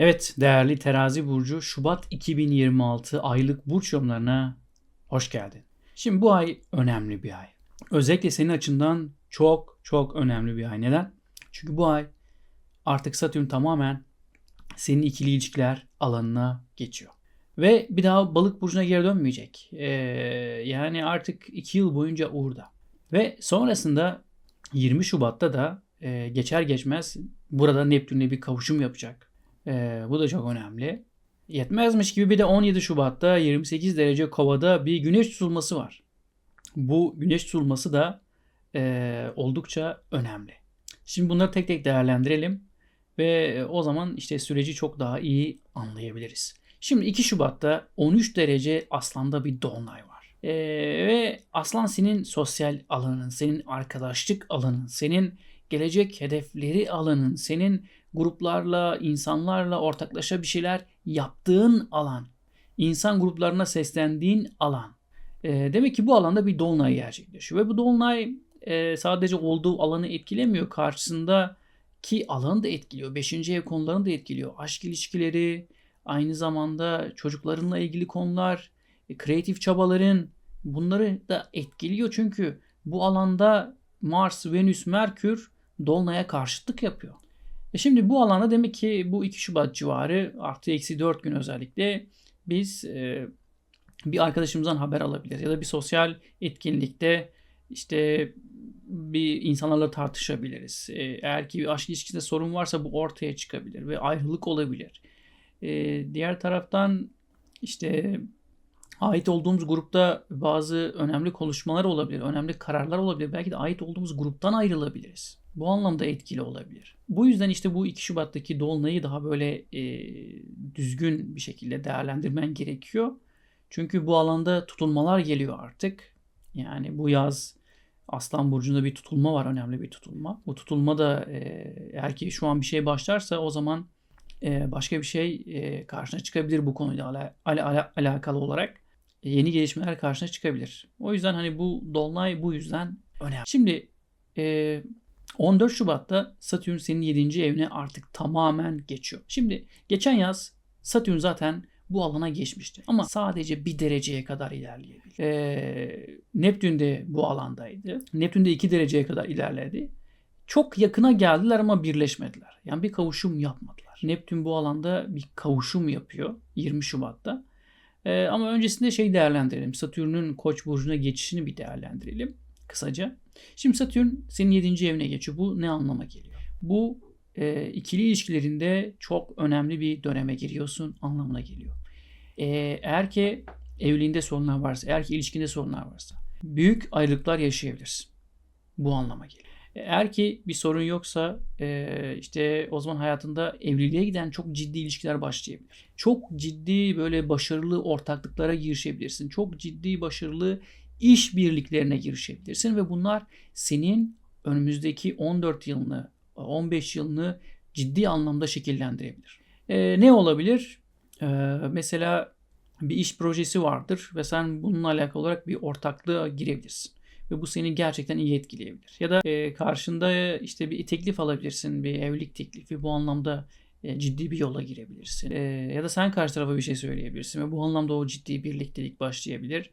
Evet değerli terazi burcu Şubat 2026 aylık burç yorumlarına hoş geldin. Şimdi bu ay önemli bir ay. Özellikle senin açından çok çok önemli bir ay. Neden? Çünkü bu ay artık Satürn tamamen senin ikili ilişkiler alanına geçiyor. Ve bir daha balık burcuna geri dönmeyecek. Ee, yani artık iki yıl boyunca orada. Ve sonrasında 20 Şubat'ta da e, geçer geçmez burada Neptün'le bir kavuşum yapacak. E, bu da çok önemli. Yetmezmiş gibi bir de 17 Şubat'ta 28 derece kovada bir güneş tutulması var. Bu güneş tutulması da e, oldukça önemli. Şimdi bunları tek tek değerlendirelim ve o zaman işte süreci çok daha iyi anlayabiliriz. Şimdi 2 Şubat'ta 13 derece Aslan'da bir dolunay var. Ee, ve Aslan senin sosyal alanın, senin arkadaşlık alanın, senin gelecek hedefleri alanın, senin gruplarla, insanlarla ortaklaşa bir şeyler yaptığın alan, insan gruplarına seslendiğin alan. E, demek ki bu alanda bir dolunay gerçekleşiyor. Ve bu dolunay e, sadece olduğu alanı etkilemiyor. Karşısındaki alanı da etkiliyor. Beşinci ev konularını da etkiliyor. Aşk ilişkileri, aynı zamanda çocuklarınla ilgili konular, e, kreatif çabaların bunları da etkiliyor. Çünkü bu alanda Mars, Venüs, Merkür Dolunay'a karşıtlık yapıyor. E şimdi bu alanda demek ki bu 2 Şubat civarı artı eksi 4 gün özellikle biz e, bir arkadaşımızdan haber alabiliriz. Ya da bir sosyal etkinlikte işte bir insanlarla tartışabiliriz. E, eğer ki bir aşk ilişkisinde sorun varsa bu ortaya çıkabilir ve ayrılık olabilir. E, diğer taraftan işte ait olduğumuz grupta bazı önemli konuşmalar olabilir, önemli kararlar olabilir. Belki de ait olduğumuz gruptan ayrılabiliriz. Bu anlamda etkili olabilir. Bu yüzden işte bu 2 Şubat'taki dolunayı daha böyle e, düzgün bir şekilde değerlendirmen gerekiyor. Çünkü bu alanda tutulmalar geliyor artık. Yani bu yaz Aslan Burcu'nda bir tutulma var, önemli bir tutulma. Bu tutulma da e, eğer ki şu an bir şey başlarsa o zaman e, başka bir şey e, karşına çıkabilir bu konuyla ala, ala, ala, alakalı olarak. E, yeni gelişmeler karşına çıkabilir. O yüzden hani bu dolunay bu yüzden önemli. Şimdi e, 14 Şubat'ta Satürn senin 7. evine artık tamamen geçiyor. Şimdi geçen yaz Satürn zaten bu alana geçmişti. Ama sadece bir dereceye kadar ilerleyebilir. Ee, Neptün de bu alandaydı. Neptün de 2 dereceye kadar ilerledi. Çok yakına geldiler ama birleşmediler. Yani bir kavuşum yapmadılar. Neptün bu alanda bir kavuşum yapıyor 20 Şubat'ta. Ee, ama öncesinde şey değerlendirelim. Satürn'ün Koç burcuna geçişini bir değerlendirelim kısaca. Şimdi Satürn senin 7. evine geçiyor. Bu ne anlama geliyor? Bu e, ikili ilişkilerinde çok önemli bir döneme giriyorsun anlamına geliyor. E, eğer ki evliliğinde sorunlar varsa, eğer ki ilişkinde sorunlar varsa büyük ayrılıklar yaşayabilirsin. Bu anlama geliyor. Eğer ki bir sorun yoksa e, işte o zaman hayatında evliliğe giden çok ciddi ilişkiler başlayabilir. Çok ciddi böyle başarılı ortaklıklara girişebilirsin. Çok ciddi başarılı iş birliklerine girişebilirsin ve bunlar senin önümüzdeki 14 yılını, 15 yılını ciddi anlamda şekillendirebilir. Ee, ne olabilir? Ee, mesela bir iş projesi vardır ve sen bununla alakalı olarak bir ortaklığa girebilirsin. Ve bu seni gerçekten iyi etkileyebilir. Ya da e, karşında işte bir teklif alabilirsin, bir evlilik teklifi. Bu anlamda e, ciddi bir yola girebilirsin. E, ya da sen karşı tarafa bir şey söyleyebilirsin ve bu anlamda o ciddi birliktelik başlayabilir.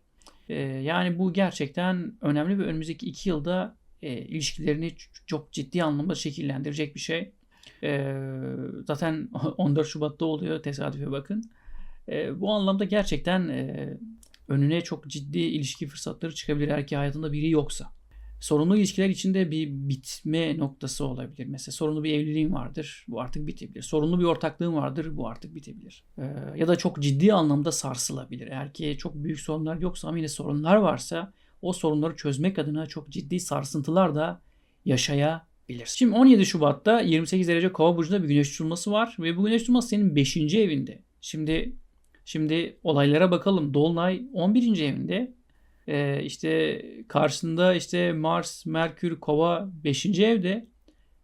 Ee, yani bu gerçekten önemli ve önümüzdeki iki yılda e, ilişkilerini çok ciddi anlamda şekillendirecek bir şey. E, zaten 14 Şubat'ta oluyor tesadüfe bakın. E, bu anlamda gerçekten e, önüne çok ciddi ilişki fırsatları çıkabilir eğer ki hayatında biri yoksa. Sorunlu ilişkiler içinde bir bitme noktası olabilir. Mesela sorunlu bir evliliğin vardır. Bu artık bitebilir. Sorunlu bir ortaklığın vardır. Bu artık bitebilir. Ee, ya da çok ciddi anlamda sarsılabilir. Eğer ki çok büyük sorunlar yoksa ama yine sorunlar varsa o sorunları çözmek adına çok ciddi sarsıntılar da yaşayabilir. Şimdi 17 Şubat'ta 28 derece kova burcunda bir güneş tutulması var ve bu güneş tutulması senin 5. evinde. Şimdi şimdi olaylara bakalım. Dolunay 11. evinde ee, işte karşısında işte Mars, Merkür, Kova 5. evde.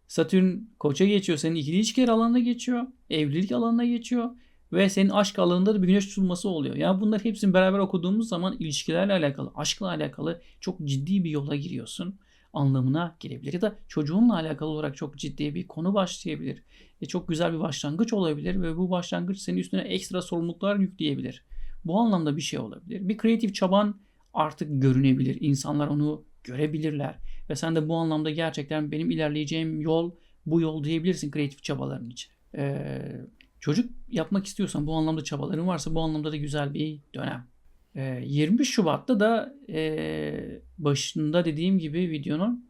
Satürn Koç'a geçiyor. Senin ikili ilişkiler alanına geçiyor. Evlilik alanına geçiyor. Ve senin aşk alanında da bir güneş tutulması oluyor. Yani bunlar hepsini beraber okuduğumuz zaman ilişkilerle alakalı, aşkla alakalı çok ciddi bir yola giriyorsun. anlamına gelebilir. Ya da çocuğunla alakalı olarak çok ciddi bir konu başlayabilir. E, çok güzel bir başlangıç olabilir ve bu başlangıç senin üstüne ekstra sorumluluklar yükleyebilir. Bu anlamda bir şey olabilir. Bir kreatif çaban artık görünebilir. İnsanlar onu görebilirler. Ve sen de bu anlamda gerçekten benim ilerleyeceğim yol bu yol diyebilirsin kreatif çabaların için. Ee, çocuk yapmak istiyorsan bu anlamda çabaların varsa bu anlamda da güzel bir dönem. Ee, 20 Şubat'ta da e, başında dediğim gibi videonun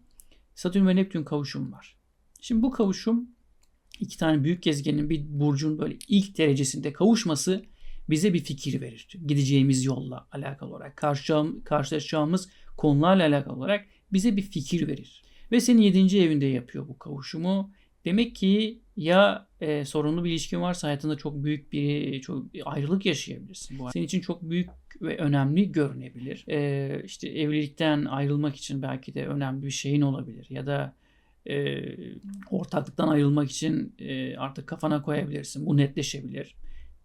Satürn ve Neptün kavuşum var. Şimdi bu kavuşum iki tane büyük gezegenin bir burcun böyle ilk derecesinde kavuşması bize bir fikir verir. Gideceğimiz yolla alakalı olarak, karşılaşacağımız konularla alakalı olarak bize bir fikir verir. Ve senin 7. evinde yapıyor bu kavuşumu. Demek ki ya e, sorunlu bir ilişkin varsa hayatında çok büyük bir çok ayrılık yaşayabilirsin. Bu senin için çok büyük ve önemli görünebilir. E, işte evlilikten ayrılmak için belki de önemli bir şeyin olabilir. Ya da e, ortaklıktan ayrılmak için e, artık kafana koyabilirsin. Bu netleşebilir.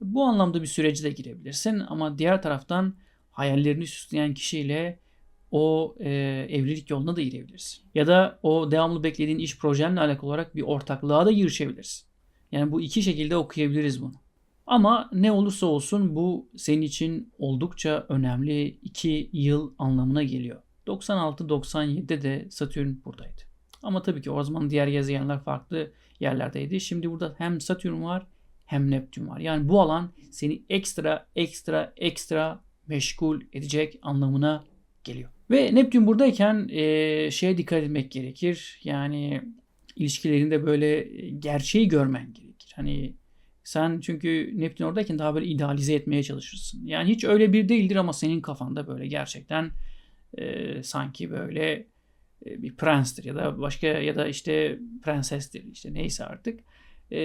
Bu anlamda bir sürece de girebilirsin. Ama diğer taraftan hayallerini süsleyen kişiyle o e, evlilik yoluna da girebilirsin. Ya da o devamlı beklediğin iş projenle alakalı olarak bir ortaklığa da girişebilirsin. Yani bu iki şekilde okuyabiliriz bunu. Ama ne olursa olsun bu senin için oldukça önemli iki yıl anlamına geliyor. 96-97'de de Satürn buradaydı. Ama tabii ki o zaman diğer gezegenler farklı yerlerdeydi. Şimdi burada hem Satürn var hem Neptün var. Yani bu alan seni ekstra ekstra ekstra meşgul edecek anlamına geliyor. Ve Neptün buradayken e, şeye dikkat etmek gerekir. Yani ilişkilerinde böyle gerçeği görmen gerekir. Hani sen çünkü Neptün oradayken daha böyle idealize etmeye çalışırsın. Yani hiç öyle bir değildir ama senin kafanda böyle gerçekten e, sanki böyle e, bir prenstir ya da başka ya da işte prensestir işte neyse artık. E,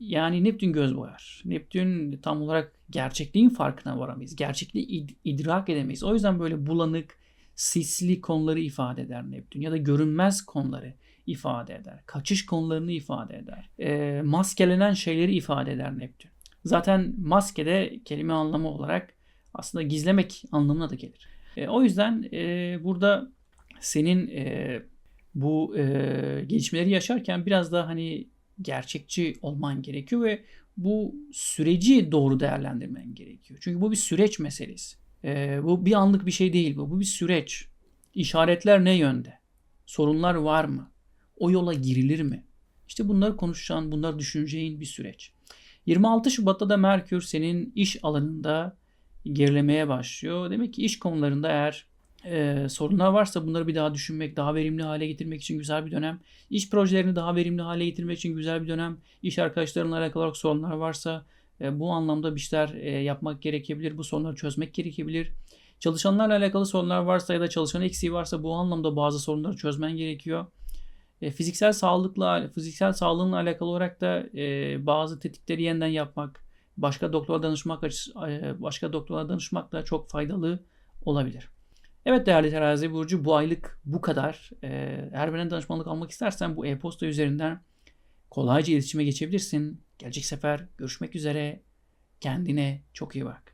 yani Neptün göz boyar. Neptün tam olarak gerçekliğin farkına varamayız. Gerçekliği id- idrak edemeyiz. O yüzden böyle bulanık, sisli konuları ifade eder Neptün ya da görünmez konuları ifade eder. Kaçış konularını ifade eder. E, maskelenen şeyleri ifade eder Neptün. Zaten maske de kelime anlamı olarak aslında gizlemek anlamına da gelir. E, o yüzden e, burada senin e, bu e, gelişmeleri yaşarken biraz da hani gerçekçi olman gerekiyor ve bu süreci doğru değerlendirmen gerekiyor. Çünkü bu bir süreç meselesi. E, bu bir anlık bir şey değil bu. Bu bir süreç. İşaretler ne yönde? Sorunlar var mı? O yola girilir mi? İşte bunları konuşacağın, bunları düşüneceğin bir süreç. 26 Şubat'ta da Merkür senin iş alanında gerilemeye başlıyor. Demek ki iş konularında eğer e, sorunlar varsa bunları bir daha düşünmek, daha verimli hale getirmek için güzel bir dönem. İş projelerini daha verimli hale getirmek için güzel bir dönem. İş arkadaşlarınla alakalı olarak sorunlar varsa e, bu anlamda bir şeyler e, yapmak gerekebilir. Bu sorunları çözmek gerekebilir. Çalışanlarla alakalı sorunlar varsa ya da çalışan eksiği varsa bu anlamda bazı sorunları çözmen gerekiyor. E, fiziksel sağlıkla, fiziksel sağlığınla alakalı olarak da e, bazı tetikleri yeniden yapmak, başka doktora danışmak, e, başka doktora danışmak da çok faydalı olabilir. Evet değerli terazi burcu bu aylık bu kadar. E, eğer benden danışmanlık almak istersen bu e-posta üzerinden kolayca iletişime geçebilirsin. Gelecek sefer görüşmek üzere. Kendine çok iyi bak.